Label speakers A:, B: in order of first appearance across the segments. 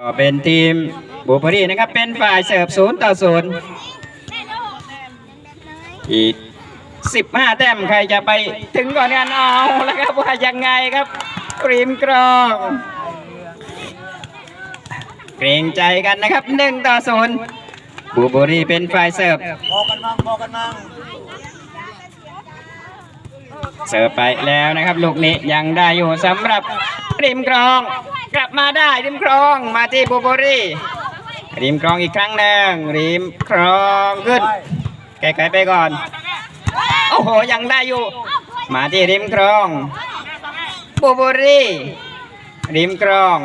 A: ก็เป็นทีมบุพรีนะครับ เป็นฝ่ายเสิร์ฟศูนย์ต่อศูนย์อีกสิบห้าแต้มใครจะไปถึงก่อนกันเอาแล้วครับว่ายังไงครับกรีมกรองเกรงใจกันนะครับหนึ่งต่อศูนย์บุบุรีเป็นฝ่ายเสิร์ฟ
B: พอกันมั่งพอกันมั่ง
A: เสิร์ฟไปแล้วนะครับ ลูกนี้ยังได้อยู่สำหรับริมกรอง กลับมาได้ริมกรองมาที่บูโบรีริมกรองอีกครั้งหนึ่งริมกรองขึ้นไกลๆไปก่อน โอ้โห ยังได้อยู่ มาที่ริมกรองบูโบรีริมกรอง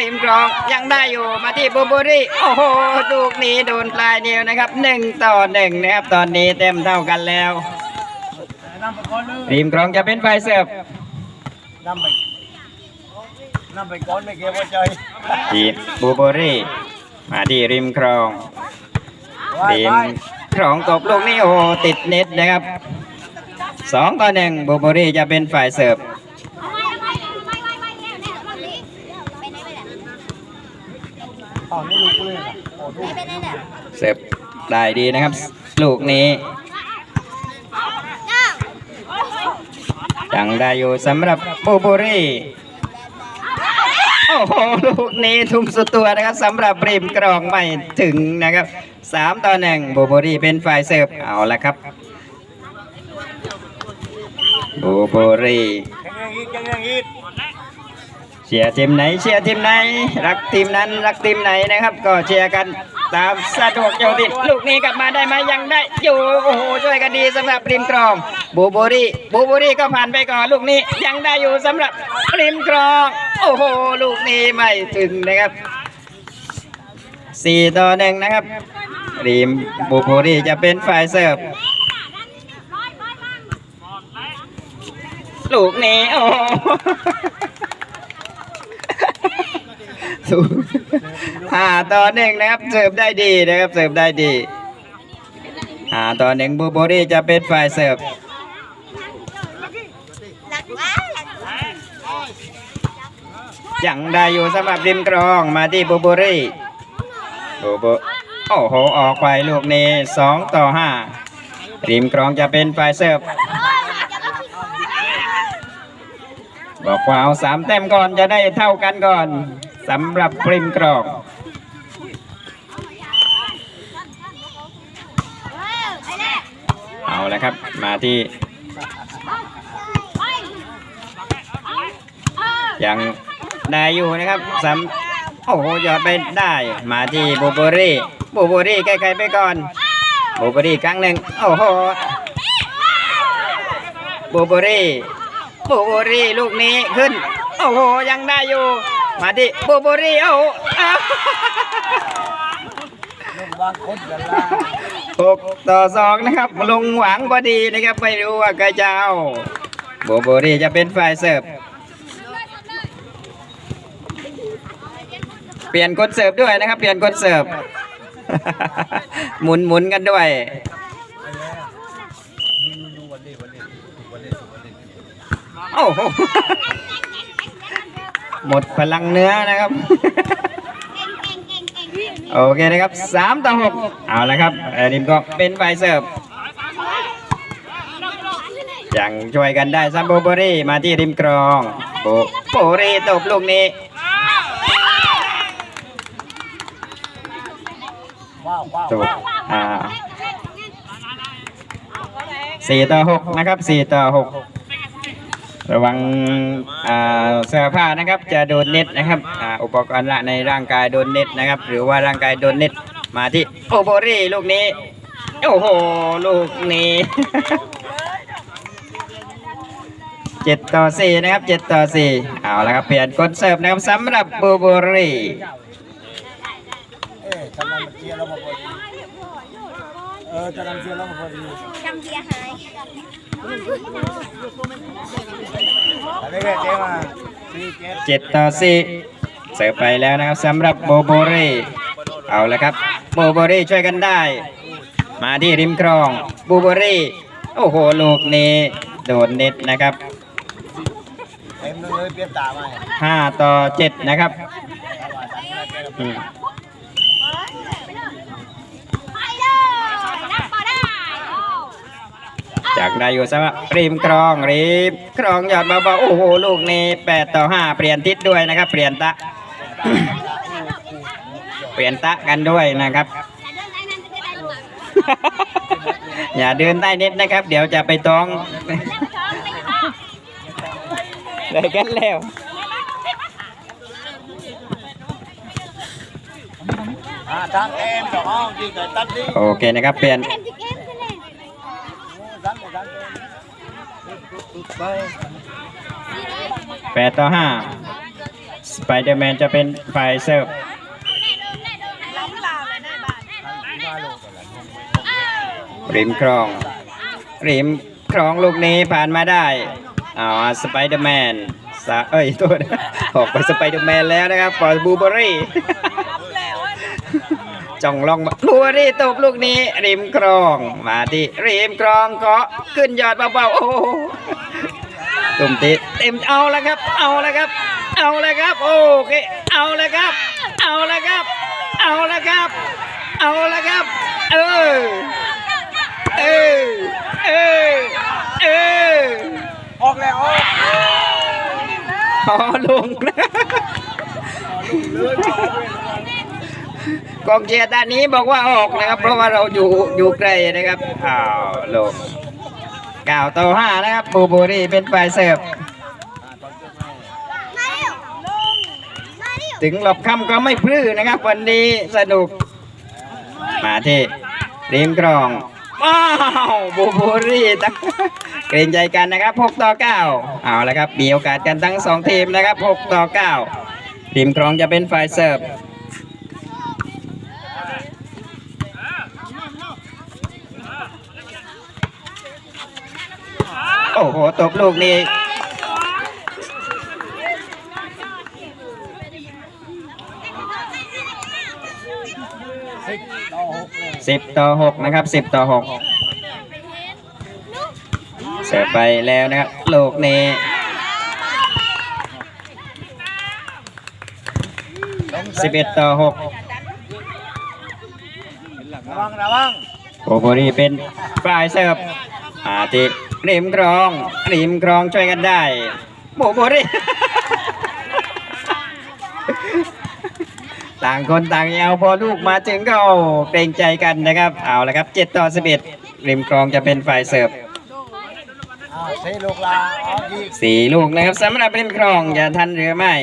A: ริมกรองยังได้อยู่มาที่บูโบรี่โอ้โหลูกนี้โดนปลายนิ้วนะครับหนึ่งต่อหนึ่งนะครับตอนนี้เต็มเท่ากันแล้ว ริมกรองจะเป็นฝ่ายเสิร์ฟ
B: นำไปนำไปก่อนไม่เก็บหัวใจ
A: ทีมบูโบรีมาที่ริมครอง
B: ไว้
A: ริม
B: ไว้
A: ครองตบลูกนี้โอ้โหติดเน็ตนะครับสองต่อหนึ่งบูโบรีจะเป็นฝ่ายเสิร์ฟ
B: อ๋อนี่ลูกกูเลยนะโอ้ดู
A: เสิร์ฟได้ดีนะครับ ลูกนี้ยังได้อยู่สำหรับบูโบรี โอ้โหลูกนี้ทุ่มสุดตัวนะครับสำหรับริมกรองไม่ถึงนะครับสามต่อหนึ่งบูโบรีเป็นฝ่ายเสิร์ฟเอาละครับบูโบรี
B: แข็งแรงอีกแข็งแรงอีก
A: เชียร์ทีมไหนเชียร์ทีมไหน รักทีมนั้นรักทีมไหนนะครับ ก็เชียร์กันตามสะดวกโยติลูกนี้กลับมาได้ไหมยังได้อยู่โอ้โหช่วยกันดีสำหรับริมกรองบูโบรีบูโบรีก็ผ่านไปก่อนลูกนี้ยังได้อยู่สำหรับริมกรอง โอ้โห ลูกนี้ไม่ถึงนะครับสี่ต่อหนึ่งนะครับริมบูโบรีจะเป็นฝ่ายเสิร์ฟลูกนี้โอ้โหศูนย์ห้าต่อหนึ่งนะครับ เสิร์ฟได้ดีนะครับ เสิร์ฟได้ดีห้าต่อหนึ่งบูโบรีจะเป็นฝ่ายเสิร์ฟ ยังได้อยู่สำหรับริมกรองมาที่บูโบรีบูโบโอ้โหออกไปลูกนี้สองต่อห้าริมกรองจะเป็นฝ่ายเสิร์ฟบอกว่าเอาสามแต้มก่อนจะได้เท่ากันก่อนสำหรับริมกรองเอาและครับมาที่ยัง ได้อยู่นะครับสำโอ้โหยอดไปได้มาที่บูโบรี่บูโบรี่ใกล้ๆไปก่อนบูโบรี่ครั้งหนึ่งโอ้โหบูโบรี่บูโบรี่ลูกนี้ขึ้นโอ้โหยังได้อยู่ มาที่บูโบรี่โอ้โหอ้าว
B: ลงวางคนกันละ
A: หกต่อสองนะครับลงหวังพอดีนะครับไม่รู้ว่าใครจะเอาโบโบรีจะเป็นฝ่ายเสิร์ฟ เปลี่ยนคนเสิร์ฟด้วยนะครับ เปลี่ยนคนเสิร์ฟ หมุนหมุนกันด้วย โอ้โห หมดพลังเนื้อนะครับ โอเคนะครับสามต่อหกเอาละครับแอริมก็เป็นฝ่ายเสิร์ฟยังช่วยกันได้ซัมโบโบรีมาที่ริมกรองโบโบรีตบลูกนี้
B: ว้าวว้าว
A: ตบอ่าสี่ต่อหกนะครับสี่ต่อหกระวังอ่าเสื้อผ้านะครับจะโดนเน็ตนะครับอ่าอุปกรณ์ละในร่างกายโดนเน็ตนะครับ หรือว่าร่างกายโดนเน็ตมาที่โอโบรีลูกนี้โอ้โหลูกนี้เจ็ดต่อสี่นะครับเจ็ดต่อสี่เอาละครับเปลี่ยนกดเสิร์ฟนะครับสำหรับโบโบรี
B: เอ๊ะทำไมมัน เชียร์เรามาพอดีเออจะนำเชียร์เรามาพอดี
C: จำเบียร์หาย
B: แต่ไม่แค่เจ๊มาสี่เจ็ด
A: เจ็ดต่อสี่เสิร์ฟไปแล้วนะครับสำหรับโบโบรีเอาละครับโบโบรีช่วยกันได้ มาที่ริมครองโบโบรีโอ้โหลูกนี้โดนเน็ตนะครับ
B: เต็มเลยเปลี่ยนตามา
A: ห้าต่อเจ็ดนะครับ
B: ถ้าว่าทำอะไร
A: อืม
C: ไปเลยนับต่อได้โอ้
A: จากได้อยู่สำหรับริมกรองริมกรองหยอดเบาๆโอ้โหลูกนี้แปดต่อห้าเปลี่ยนทิศด้วยนะครับ เปลี่ยนตะ เปลี่ยนตะกันด้วยนะครับ
C: แต่เดินได้นั้นจะได้ลงมา
A: อย่าเดินใต้เน็ตนะครับ เดี๋ยวจะไปต้อง
C: แล้วก็ท้องไปท้อง
A: เลยกันแล้ว
B: อ่าทางเอ็มกับห้องที่เกิดตั้งที่
A: โอเคนะครับเปลี่ยน
C: เอ็มจิเกมใช่ไหม
B: ตั้งเลยตั้งเลยไป
A: แปดต่อห้าสไปเดอร์แมนจะเป็นฝ่ายเสิร์ฟริมครอง ริมครองลูกนี้ผ่านมาได้เอาสไปเดอร์แมนเอ้ยตัวนะออกไปสไปเดอร์แมนแล้วนะครับปลอบูเบอรี่ จ่องลองมาบูเบอรี่ตบลูกนี้ริมครอง มาที่ริมครองเกาะขึ้นยอดเบาๆโอ้ตุ่มติเต็มเอาแล้วครับ เอาแล้วครับ เอาแล้วครับ โอเค เอาแล้วครับ เอาแล้วครับ เอาแล้วครับ เอาแล้วครับ เออ เออ เออ เออ
B: ออกแล้วออก
A: พอลงนะ กองเชียร์ด้านนี้บอกว่าออกนะครับ เพราะว่าเราอยู่อยู่ไกลนะครับอ้าวลงเก้าต่อห้านะครับบูบูรี่เป็นฝ่ายเสิร์ฟ
C: มาเร็วมาเร็ว
A: ถึงหลบคำก็ไม่พลื้นะครับ วันนี้สนุก มาที่ริมกรองว้าวบูบูรี่ตั้งเกรงใจกันนะครับ6ต่อ9เอาละครับมีโอกาสกันทั้ง 2 ทีมนะครับ6ต่อ9ทีมกรองจะเป็นฝ่ายเสิร์ฟ โอ้โหตบลูกนี้
B: สิบต่อหกเลย
A: 10ต่อ6นะครับ10ต่อ6เสิร์ฟไปแล้วนะครับลูกนี้11ต่อ6
B: ระวังระวัง
A: โกโบรีเป็นฝ่ายเสิร์ฟอาติ ริมกรองริมกรองช่วยกันได้โบโบรีต่างคนต่างเอาพอลูกมาถึงก็โอ้เกรงใจกันนะครับ เอาละครับ7ต่อ11ริมกรองจะเป็นฝ่ายเสิร์ฟ
B: อ่าสี่ลูกลาออกอีก
A: สี่ลูกนะครับสำหรับริมครองจะทันหรือไม่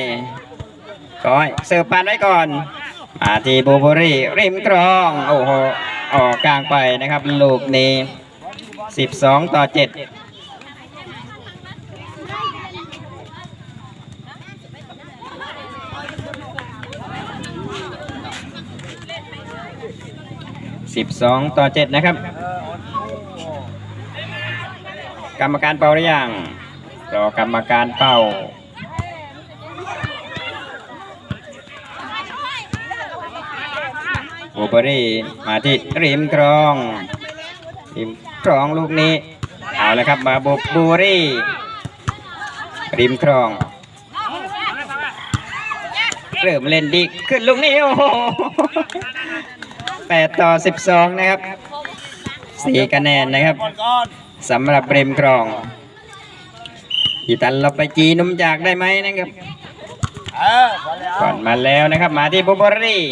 A: ขอให้เสิร์ฟผ่านไว้ก่อนมาที่บูเบอรี่ริมครอง โอ้โหออกกลางไปนะครับ ลูกนี้ 12ต่อ7 12ต่อ7นะครับ
B: เองต่ออดโอ้
A: กรรมการเป่าหรือยังรอกรรมการเป่าบูเบอรี่มาที่ริมกรองริม กรองลูกนี้ เอาละครับมาบูบูรี่ริมครอง เริ่มเล่นดีขึ้นลูกนี้ โอ้โหแปดต่อสิบสองนะครับสี่คะแนนนะครับสำหรับริมครองอีตันเราไปจีนุ่มจากได้ไหมนะครับก่อนมาแล้วนะครับ มาที่บูเบอรี่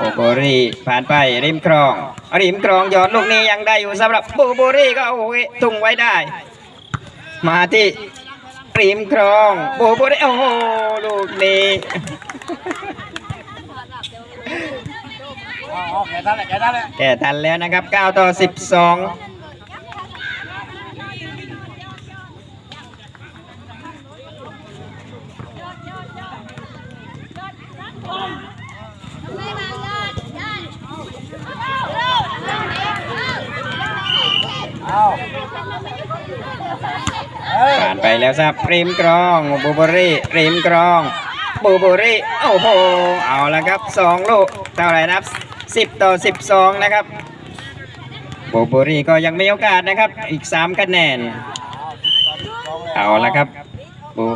A: บูเบรีผ่านไปริมครอง ริมครองยอดลูกนี้ยังได้อยู่สำหรับบูเบรีก็โอ้ยทุ่งไว้ได้ มาที่ริมครองบูเบรีโอ้โหลูกนี้
B: แกท่านและแกท่านะ
A: แก่ทันแล้วนะครับ 9 ต่อ 12
B: เอาเออ
A: ผ่านไปแล้ วครับริมกรองบูเบอรี่ริมกรองบูเบอรี่โอ้โหเอาละครับสองลูกเท่าไหร่นะครับ10ต่อ12นะครับบูเบอรี่ก็ยังมีโอกาสนะครับอีก3คะแนนเอาละครับบู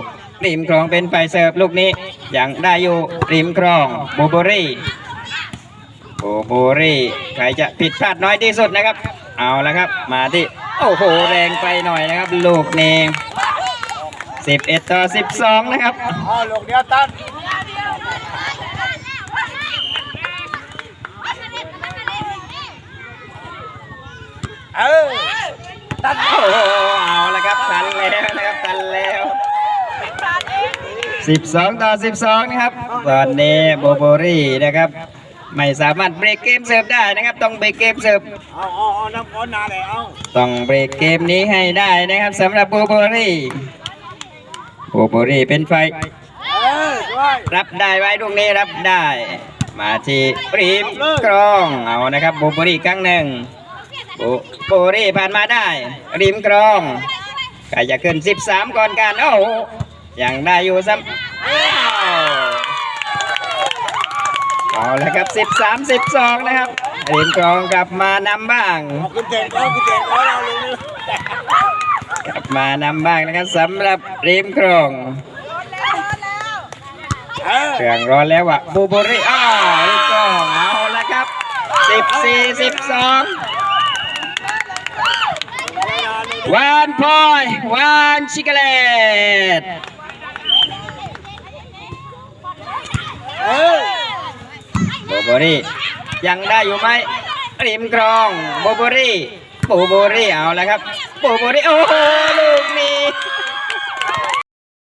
A: ริมกรองเป็นฝ่ายเสิร์ฟลูกนี้ยังได้อยู่ริมครองบูเบอรี่บูเบอรี่ใครจะผิดพลาดน้อยที่สุดนะครับ เอาละครับมาที่โอ้โหแรงไปหน่อยนะครับ ลูกนี้ 11ต่อ12นะครับ
B: อ๋อลูกเดียวตัดเออตัด
A: โอ้โหเอาละครับทันแล้วนะครับทันแล้ว12ต่อ12นะครับตอนนี้โบโบรี่นะครับไม่สามารถเบรกเกมเสิร์ฟได้นะครับ ต้องเบรกเกมเสิร์ฟ
B: เอาเอาเอาน้ำก้อนนาเลยเอา
A: ต้องเบรกเกมนี้ให้ได้นะครับสำหรับโบโบรี่ โบโบรี่เป็นไฟ รับได้ไว้ตรงนี้รับได้ มาที่ริมกรองเอานะครับโบโบรี่ครั้งหนึ่งโบโบรี่ผ่านมาได้ริมกรองใครจะขึ้น 13 ก่อนกันโอ้ยังได้อยู่ซ้ำเอาละครับ 13 12 นะครับริมกรองกลับมานำบ้าง
B: เอาขึ้นเตะก้อนขึ้นเตะก้อเอาลงเลย
A: ก มานำบ้างนะครับสำหรับริมโครง
B: เออ
A: เครื่องร้อนแล้วอะบูบูรี่อ้าวริมโครงเอาละครับ14 12วันพอยวันชิกเลต
B: เออ
A: บูบูรี่ยังได้อยู่ไหมริมกรองบูบูรี่ ปูโบรี่เอาแล้วครับ ปูโบรี่โอ้โหลูกนี้